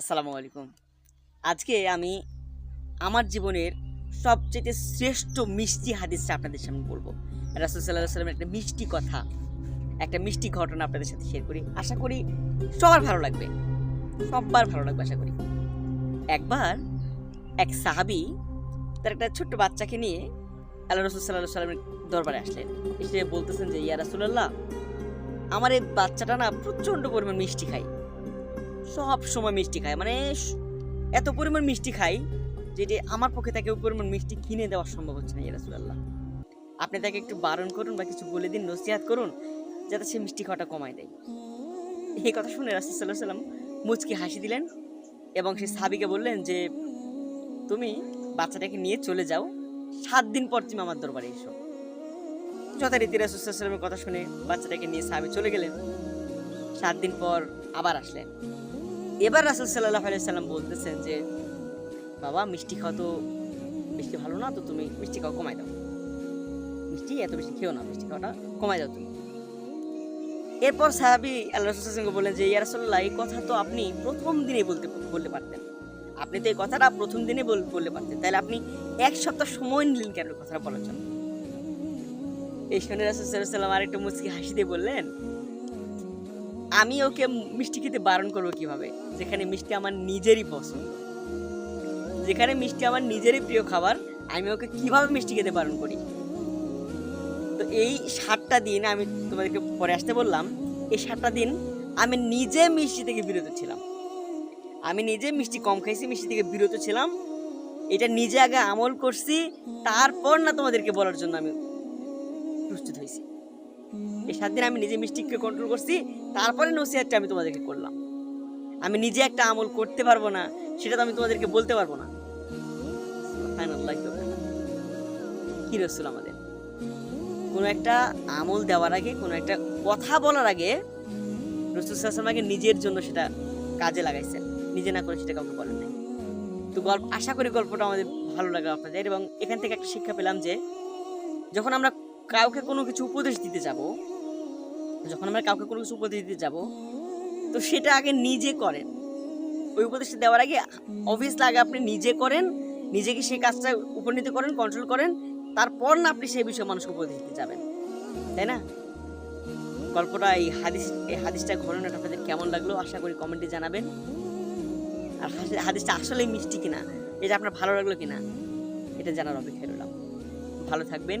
আসসালামু আলাইকুম। আজকে আমি আমার জীবনের সবচেয়ে শ্রেষ্ঠ মিষ্টি হাদিসটা আপনাদের সামনে বলব। রাসুল সাল্লাহ সাল্লামের একটা মিষ্টি কথা, একটা মিষ্টি ঘটনা আপনাদের সাথে শেয়ার করি। আশা করি সবার ভালো লাগবে। সবার ভালো লাগবে, আশা করি। একবার এক সাহাবি তার একটা ছোট্ট বাচ্চাকে নিয়ে আল্লাহ রসুল সাল্লাহ সাল্লামের দরবারে আসলেন। এসে বলতেছেন যে, ইয়া রাসুল্লাহ আমার এই বাচ্চাটা না প্রচণ্ড পরিমাণ মিষ্টি খায়। সব সময় মিষ্টি খায়। মানে এত পরিমাণ মিষ্টি খাই যেটি আমার পক্ষে তাকে পরিমাণ মিষ্টি কিনে দেওয়া সম্ভব হচ্ছে না ইয়ারাসুল্লাহ আপনি তাকে একটু বারণ করুন বা কিছু বলে দিন, নসিহাত করুন, যাতে সে মিষ্টি খাওয়াটা কমায় দেয়। এই কথা শুনে রাসুল্লাহ সাল্লাম মুচকি হাসি দিলেন এবং সে সাবিকে বললেন যে, তুমি বাচ্চাটাকে নিয়ে চলে যাও, সাত দিন পর তুমি আমার দরবারে এসো। যথারীতি রাসুল্লাহ সাল্লামের কথা শুনে বাচ্চাটাকে নিয়ে সাহাবি চলে গেলেন। সাত দিন পর আবার আসলেন। এবার রাসুল সাল্লাহ সাল্লাম বলতেছেন যে, বাবা, মিষ্টি খাওয়া তো, মিষ্টি ভালো না তো তুমি মিষ্টি খাওয়া কমাই দাও। মিষ্টি এত বেশি খেও না, মিষ্টি খাওয়াটা কমাই দাও তুমি। এরপর সাহাবি আল্লাহ রসুলকে বললেন যে ইয়ারসল্লাহ এই কথা তো আপনি প্রথম দিনেই বলতে বলতে পারতেন। আপনি তো এই কথাটা প্রথম দিনে বল- বলতে পারতেন। তাহলে আপনি এক সপ্তাহ সময় নিলেন কেন কথাটা বলার জন্য? এই শুনে রাসুল সাল্লাম আরেকটু মুচকি হাসি দিয়ে বললেন আমি ওকে মিষ্টি খেতে বারণ করব কীভাবে? যেখানে মিষ্টি আমার নিজেরই পছন্দ। যেখানে মিষ্টি আমার নিজেরই প্রিয় খাবার, আমি ওকে কীভাবে মিষ্টি খেতে বারণ করি? তো এই সাতটা দিন আমি তোমাদেরকে পরে আসতে বললাম, এই সাতটা দিন আমি নিজে মিষ্টি থেকে বিরত ছিলাম। আমি নিজে মিষ্টি কম খাইছি, মিষ্টি থেকে বিরত ছিলাম। এটা নিজে আগে আমল করছি, তারপর না তোমাদেরকে বলার জন্য আমি প্রস্তুত হয়েছি। এই সাত দিন আমি নিজে মিষ্টিকে কন্ট্রোল করছি, তারপরে নসিহাতটা আমি তোমাদেরকে করলাম। আমি নিজে একটা আমল করতে পারব না, সেটা তো আমি তোমাদেরকে বলতে পারব না। কি রসুল আমাদের? কোনো একটা আমল দেওয়ার আগে, কোনো একটা কথা বলার আগে রসুল সাল্লামকে নিজের জন্য সেটা কাজে লাগাইছেন। নিজে না করে সেটা কাউকে বলেন নাই। তো গল্প, আশা করি গল্পটা আমাদের ভালো লাগল আপনাদের, এবং এখান থেকে একটা শিক্ষা পেলাম যে, যখন আমরা কাউকে কোনো কিছু উপদেশ দিতে যাব, যখন আমরা কাউকে কোনো কিছু উপদেশ দিতে যাব, তো সেটা আগে নিজে করেন। ওই উপদেশটা দেওয়ার আগে অবভিয়াসলি আগে আপনি নিজে করেন, নিজেকে সেই কাজটা উপনীত করেন কন্ট্রোল করেন, তারপর না আপনি সেই বিষয়ে মানুষকে উপদেশ দিতে যাবেন। তাই না? গল্পটা, এই হাদিস, এই হাদিসটা ঘটনাটা আপনাদের কেমন লাগল আশা করি কমেন্টে জানাবেন। আর হাদিসটা আসলেই মিষ্টি কিনা, এটা আপনার ভালো লাগল কিনা, এটা জানার অপেক্ষায় রইলাম। ভালো থাকবেন।